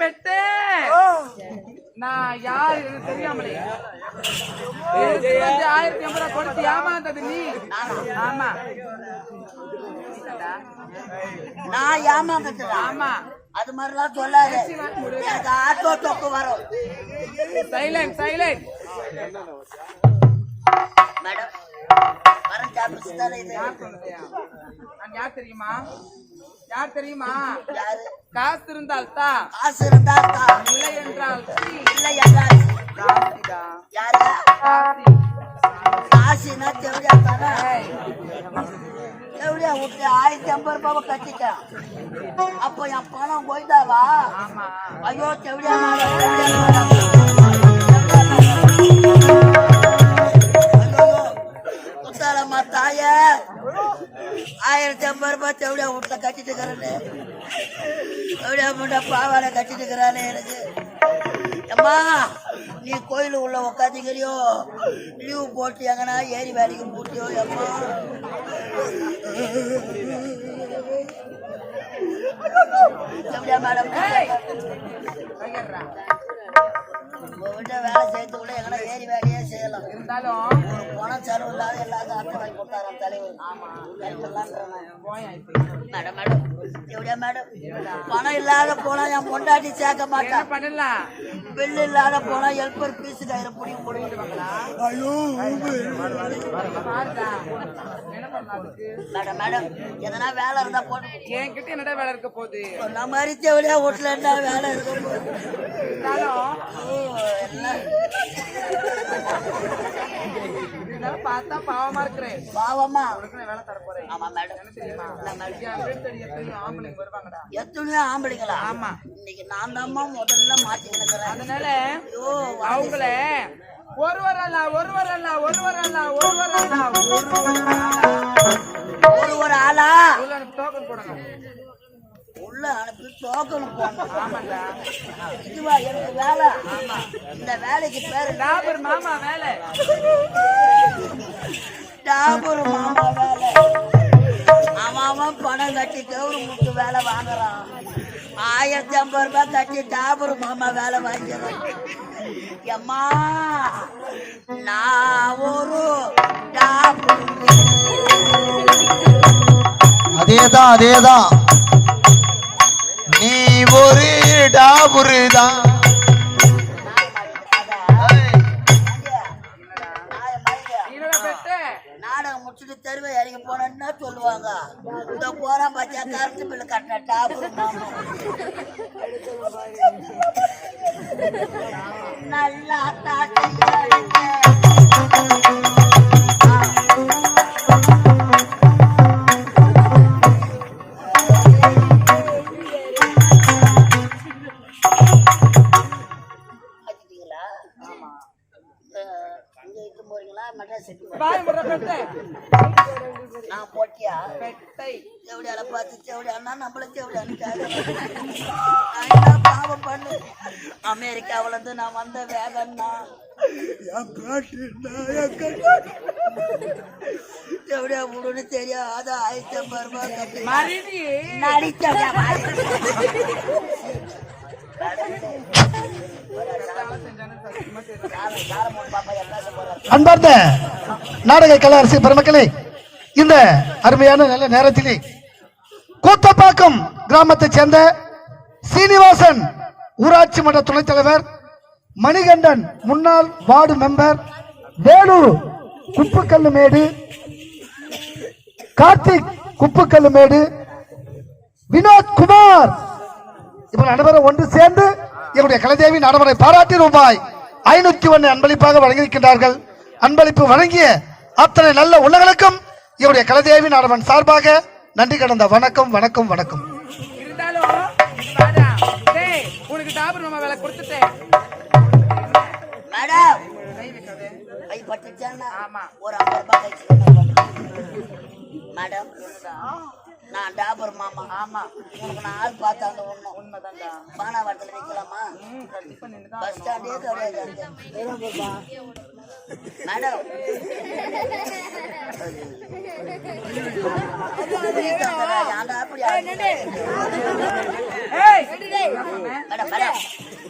Bed நான் யார் எனக்கு தெரியாமலே. எடுத்து வந்து ஆயிரத்தி ஐம்பது ரூபாய் கொடுத்து ஏமாந்தது நீ. ஆமா. நான் ஏமாந்துட்டேன்? ஆமா. அது மாதிரிலாம் சொல்லாத. எனக்கு ஆட்டோ தொக்கு வரும். Silent silent madam. யார் தெரியுமா? யார் தெரியுமா? காசு இருந்தால் தான் காசு இருந்தா தான் இல்லை என்றால். இல்லை என்றால் காசிடா யாரு? காசி. காசுனா தெவடியா தானே? தெவடியா விட்டு ஆயிரத்தி ஐம்பது ரூபாவை கட்டிட்டேன். அப்போ என் பணம் போயிட்டாவா? ஐயோ தெவடியா தாய ஆயிரத்தி ஐம்பது ரூபாய் தெவடியா வீட்டுல கட்டிட்டு இருக்கிறேன்னு தெவடியா முண்டா பாவாடை கட்டிட்டு இருக்கிறானே எனக்கு அம்மா நீ கோயில் உள்ள உக்காந்துக்கிறியோ லீவு போட்டு எங்கன்னா ஏரி வேலைக்கு போட்டியோ அம்மா எப்படியா மேடம் வேலை செய்யறது கூட எங்கன்னா ஏரி வேலையே செய்யலாம் இருந்தாலும் ஒரு பணம் செலவு இல்லாத எல்லாத்தையும் அட்டை வாங்கி கொடுத்தாராம் தலைவர். ஆமா. மேடம் மேடம் எப்படியா மேடம். பணம் இல்லாத போனா என் பொண்டாட்டி சேர்க்க மாட்டான் பில்லு இல்லாத போனா ஹெல்ப்பர் பீஸு கையில அதுக்கு மேடம் மேடம் எதனா வேலை இருந்தா போட்டு என்கிட்ட என்னடா வேலை இருக்க போகுது? சொன்ன மாதிரி தேவையா வீட்டுல என்ன வேலை இருந்தாலும் ஓ, எல்லாம் இருந்தாலும் பார்த்தா பாவமா இருக்கிறேன். பாவமா? வேலை தர போறேன். ஆமா மேடம் தெரியுமா? எத்தனையோ ஆம்பளைங்க வருவாங்கடா. எத்தனையோ ஆம்பளைங்களா? ஆமா. இன்னைக்கு நான் முதல்ல மாட்டிக்கிட்டு இருக்கிறேன் அதனால அவங்கள ஒருவர் அல்ல ஒருவர் அல்ல ஒருவர் அல்ல ஒருவர் அல்ல ஒருவர் அல்ல ஒரு ஒரு ஆளா டோக்கன் போடுங்க உள்ள அனுப்பி டோக்கன் போடணும். ஆமாண்டா. இதுவா எனக்கு வேலை. இந்த வேலைக்கு பேரு டாபர் மாமா வேலை. டாபூர் மாமா வேலை. அவன் அவன் பணம் கட்டி கவுரு முட்டு வேலை வாங்குறான். ஆயிரத்தி ஐம்பது ரூபாய் கட்டி டாபூர் மாமா வேலை வாங்கிறான் எம்மா நான் ஒரு டாபூர். அதேதான் அதேதான். ஒரு டாபுரு நாடகம் முடிச்சுட்டு தெருவை இறங்கி போனேன்னா சொல்லுவாங்க. இந்த போறான் பாத்தியா கரண்ட் பில்லு கட்டின டாபூர் நல்லா நான் போட்டியா? பெட்டை செவடியால பார்த்து செவடி அண்ணா நம்மள என்ன பாவம் பண்ணு. அமெரிக்காவுல இருந்து நான் வந்த வேகன்னா செவடியா விடுன்னு தெரியாத ஆயிரத்தி ஐம்பது ரூபாய் அன்பார்ந்த நாடக கலாரசி பெருமக்களே இந்த அருமையான நல்ல நேரத்திலே கூத்தப்பாக்கம் கிராமத்தைச் சேர்ந்த சீனிவாசன் ஊராட்சி மன்ற துணைத் தலைவர் மணிகண்டன் முன்னாள் வார்டு மெம்பர் வேலு குப்புக்கல்லுமேடு கார்த்திக் குப்புக்கல்லுமேடு வினோத் குமார் இவர்கள் அனைவரும் ஒன்று சேர்ந்து இவருடைய கலைதேவி நாடகரை பாராட்டி ரூபாய் ஐநூத்தி ஒன்னு அன்பளிப்பாக வழங்கியிருக்கின்றார்கள். அன்பளிப்பு வழங்கிய அத்தனை நல்ல உள்ளங்களுக்கும் இவருடைய கலைதேவி நாடகன் சார்பாக நன்றி கடந்த வணக்கம் வணக்கம் வணக்கம். மேடம் ஒரு ஐம்பது ரூபாய் கழிச்சு மேடம் நான் டாபர் மாமா ஆமா உனக்கு நான் ஆள் பார்த்தாங்க ஒண்ணும் உண்மைதான்டா பானாவரத்துல நிக்கலாமா ம் கண்டிப்பா நின்னுதான் பஸ் ஸ்டாண்டே கிடையாது மேடம்? மேடம் மேடம்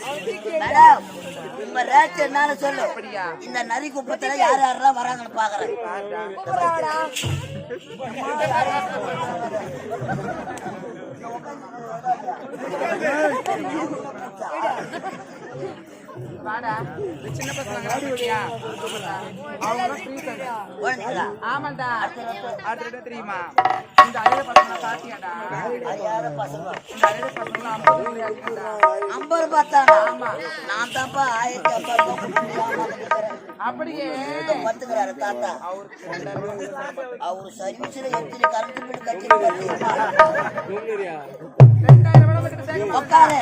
மேடம் உங்க ரேட் என்னன்னு சொல்லு? இந்த நரி குப்பத்துல யார் யாரெல்லாம் வராங்கன்னு பாக்குறேன். சின்ன பசங்க அப்படியா அவங்க ஃப்ரீ குழந்தைங்களா ஆமாண்டா. அடுத்த இடம் தெரியுமா? இந்த அழகு பசங்க சாத்தியாடா அறியாத பசங்க. இந்த அழகு பசங்க ஐம்பது ரூபாய் ஆச்சுடா. ஐம்பது ரூபாய் தானா நான் தான்ப்பா ஆயிரத்தி ஐம்பது ரூபாய் அப்படியே. பத்துக்கிறாரு தாத்தா. அவர் சர்வீஸ்ல எத்தனை கரண்ட் பில் கட்டிருக்காரு ரெண்டாயிரம் ரூபாய் மட்டும் சேர்க்க உட்காரு.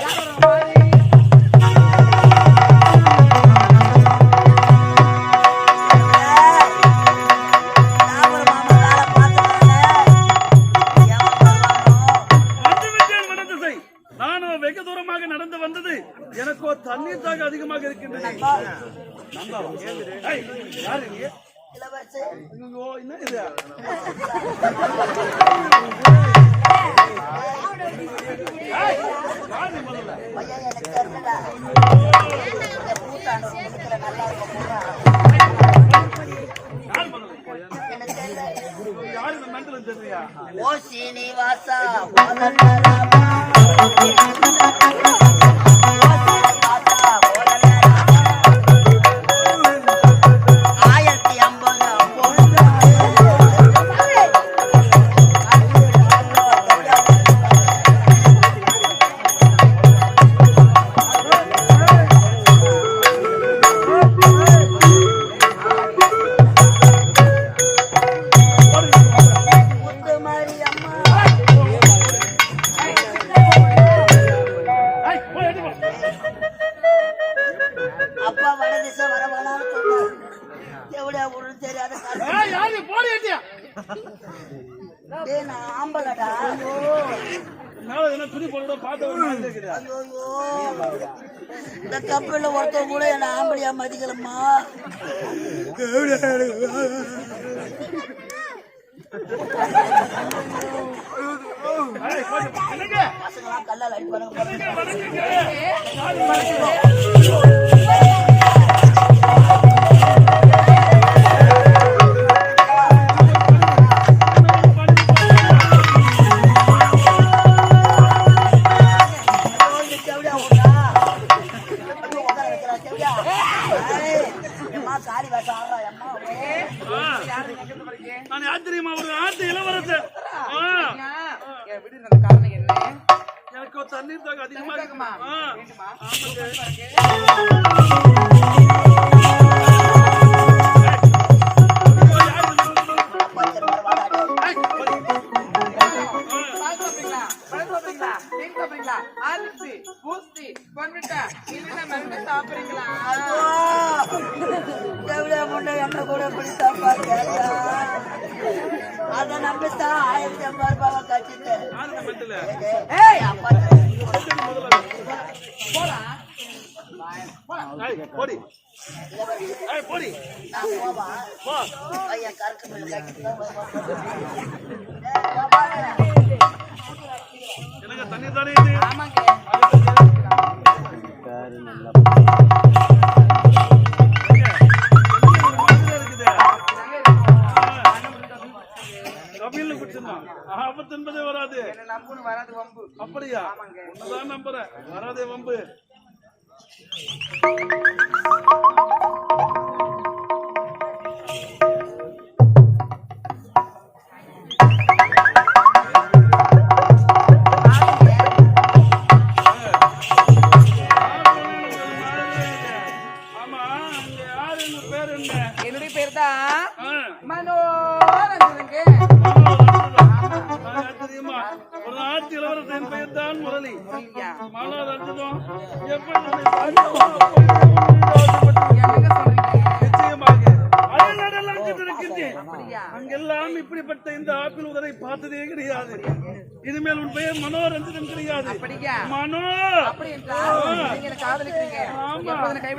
எனக்கோ தண்ணீர் தாக அதிகமாக இருக்கின்றது ஏய், யாரு நீ? இளவரசி. ஐயோ, என்ன இது? ஏய், யாரு தெரியாத யாரு? போடி? டேய், நான் என்ன துணி போட பார்த்த. இந்த கப்பல்ல ஒருத்தன் கூட என்ன ஆம்பளையா மதிக்கலம்மா? பசங்களாம் கல்லால் அடிப்பானுங்க. சாப்பிடுறீங்களா? பழம் சாப்பிடுறீங்களா? தேன் சாப்பிடுறீங்களா? ஆரஞ்சு, பூஸ்டி, பொன்விட்டா, இல்லைன்னா மருந்து சாப்பிடுறீங்களா? ஐயோ, செவிலியா முண்டை என்ன கூட இப்படி தப்பா கேட்டா? அதை நம்பித்தான் ஆயிரத்தி ஐம்பது ரூபாவை கட்டிட்டு. யாரு இந்த மெண்டலு? ஏய், அப்பா, சரி. போலாம். ஏய், போடி ஏய், போடி நான் போவா? போ பையன் கருக்கு கட்டிட்டு தான் வருவான். எனக்கு தண்ணீர் தானே இது. கபில குடிச்சிருந்தான் ஆபத்து என்பதே வராது. என்ன நம்புன்னு வராது வம்பு. அப்படியா? உன்னதான் நம்புறேன். வராதே வம்பு. என்னுடைய பேர் தான் மனோரஞ்சனுங்க தெரியுமா ஒரு நாட்டு இளவரசன் பெயர் தான் முரளி எப்படி இப்படி இப்படிப்பட்ட இந்த ஆப்பிள் உதரை பார்த்ததே கிடையாது. இனிமேல் உன் பெயர் மனோரஞ்சன் கிடையாது மனோ காதலிக்கிறீங்க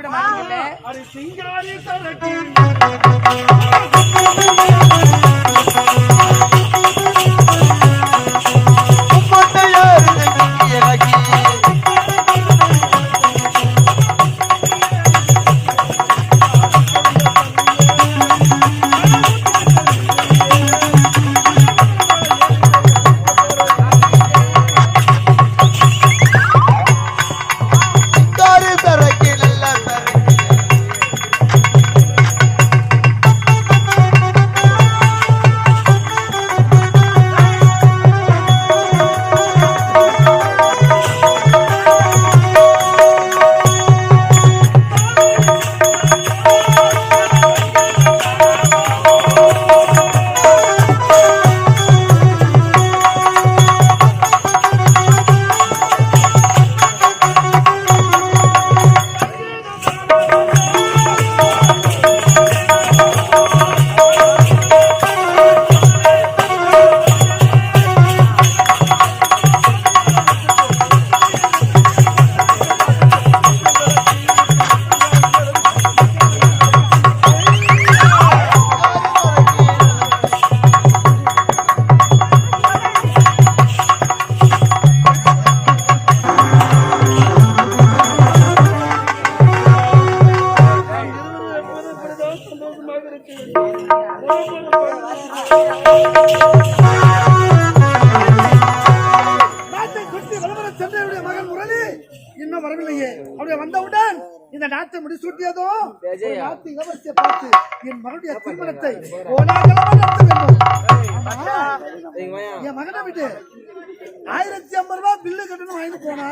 மாட்டீங்கல்ல? அது சிங்காரி சரக்கு வளவர சென்னையுடைய மகன் முரளி இன்னும் வரவில்லையே. அவருடைய வந்தவுடன் இந்த நாட்டை முடிசூட்டியதோ ஒரு நாட்டு இளவரசியை பார்த்து என் மகனுடைய திருமணத்தை. என் மகனை விட்டு ஆயிரத்தி ஐம்பது ரூபாய் பில்லு கட்டணும் வாங்கிட்டு போனா.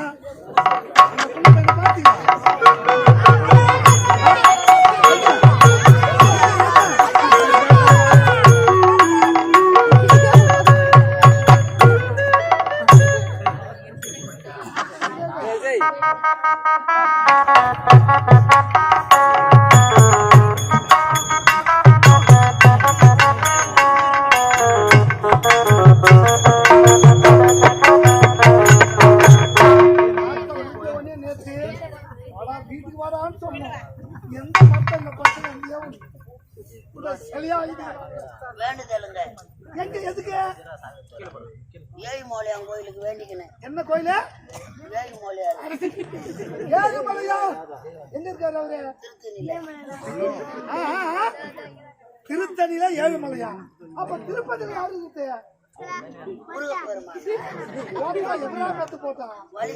அந்த Thank you. திருத்தணியில ஏழுமலையா? அப்ப திருப்பதியில யாரு போட்டான் வழி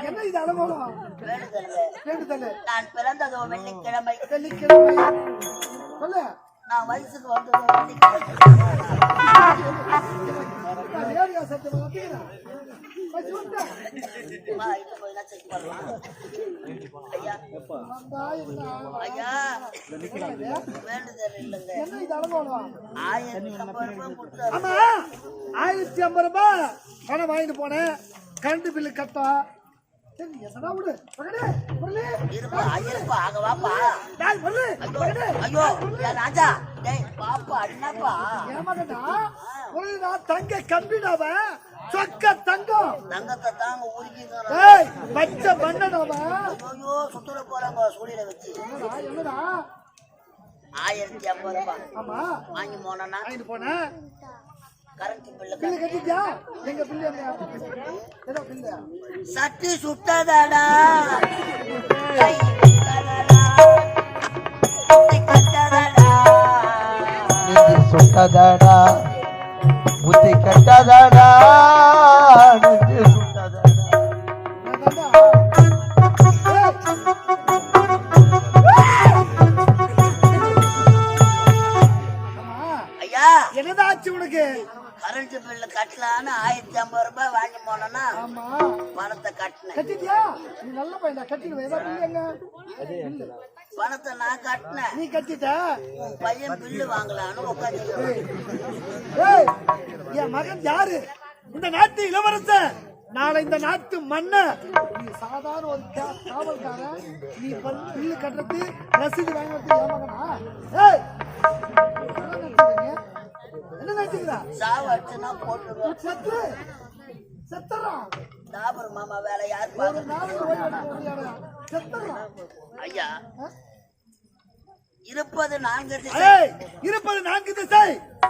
என்ன இது அனுபவம்? வேண்டுதலுங்க நான் பிறந்ததோ வெள்ளிக்கிழமை. வெள்ளிக்கிழமை சொல்லு. நான் வயசுக்கு வந்ததோ வெள்ளிக்கிழமை சத்தியமா அம்மா, ஆயிரத்தி ஐம்பது ரூபாய். ஆமா ஆயிரத்தி ஐம்பது ரூபாய் பணம் வாங்கிட்டு போனேன் கரண்ட் பில்லு கட்டா சரி என்னடா விடு ஐயோ பாப்பா என்னப்பா நான் தங்க கம்பிடாவ சொக்க தங்கம். தங்கத்தை தாங்க ஏய் பச்சை பண்ணடாவ ஐயோ சுத்துற போறாங்க சூழில வச்சு. என்னடா என்னடா? ஆயிரத்தி ஐம்பது ரூபாய் ஆமா. வாங்கி போனோன்னா வாங்கிட்டு பில்லு சட்டி சுட்டதடா. கை சுட்டதடா, சுட்டதடா. புத்தி கட்டதடா நெஞ்சு சுட்டதடா. ஐயா என்னதாச்சு உனக்கு? கரண்ட் பில்லு கட்டலான்னு ஆயிரத்தி ஐம்பது ரூபாய் வாங்கி ஆமா. பணத்தை கட்டினேன். கட்டிட்டியா? நீ நல்ல பையன் கட்டிடுவேன் பணத்தை நான் கட்டினேன். நீ கட்டிட்ட? பையன் பில்லு வாங்கலான்னு உட்காந்து என் மகன் யாரு? இந்த நாட்டு இளவரசன். நாளை இந்த நாட்டு மன்னர். நீ சாதாரண ஒரு காவல்காரன். நீ பல்- பில்லு கட்டுறது ரசீது வாங்குறது ஏமாங்கனா ஏய் என்ன நினைச்சுக்கிறா சாவு அடிச்சுன்னா போட்டுருவோம் செத்து. செத்துறான் டாபர் மாமா வேலை யார் ஒரு நாளைக்கு ஓடி. செத்துறான் ஐயா இருப்பது நான்கு திசை. இருப்பது நான்கு திசை.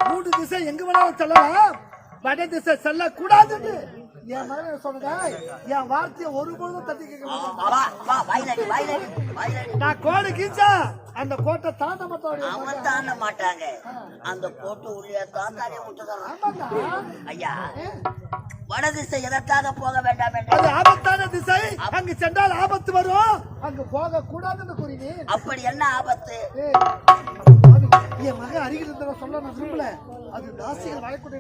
மூன்று திசை எங்க வேணாலும் செல்லலாம். வட திசை செல்ல கூடாதுன்னு என் மகன் சொன்னதா என் வார்த்தையை ஒரு பொழுதும் தட்டி கேட்க நான் கோடு கீச்சா? அந்த கோட்டை தாண்ட அவன் தாண்ட மாட்டாங்க. அந்த போட்டு உள்ளே தான் தானே விட்டுக்கிறான் ஐயா வட திசை எதற்காக போக வேண்டாம் அது ஆபத்தான திசை. அங்கு சென்றால் ஆபத்து வரும். அங்கு போக கூடாதுன்னு கூறினேன். அப்படி என்ன ஆபத்து? என் மகன் அருகில் இருந்தவன் சொல்ல நான் விரும்பல. அது தாசிகள் வழக்கூட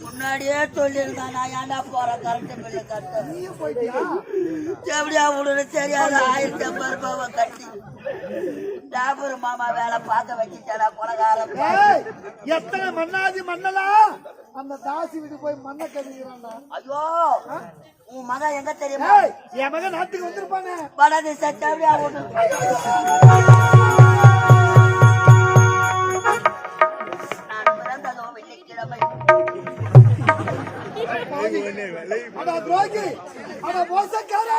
முன்னாடியே சொல்லியிருந்தான் நான் ஏன்டா போறேன் கரண்ட் பில்லு கட்ட எப்படியா விடுன்னு தெரியாத ஆயிரத்தி ஐம்பது ரூபாவை கட்டி. டாபர் மாமா வேலை பார்க்க வச்சுட்டா கொலகாரம் எத்தனை மண்ணாதி மண்ணலா? அந்த தாசி வீட்டு போய் மண்ணை கழுவிக்கிறான்டா ஐயோ உன் மகன் எங்க தெரியுமா? என் மகன் நாட்டுக்கு வந்திருப்பானே. வட திசை எப்படியா அட துரோகி. அட மோசக்காரா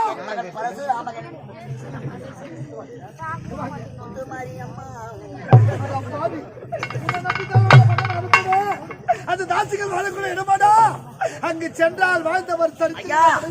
மாரியம்மா அட அனுப்புனேன். அந்த தாசிகள் வாழக்கூட இடமாடா அங்கு சென்றால் வாழ்ந்தவர் சரித்திரம்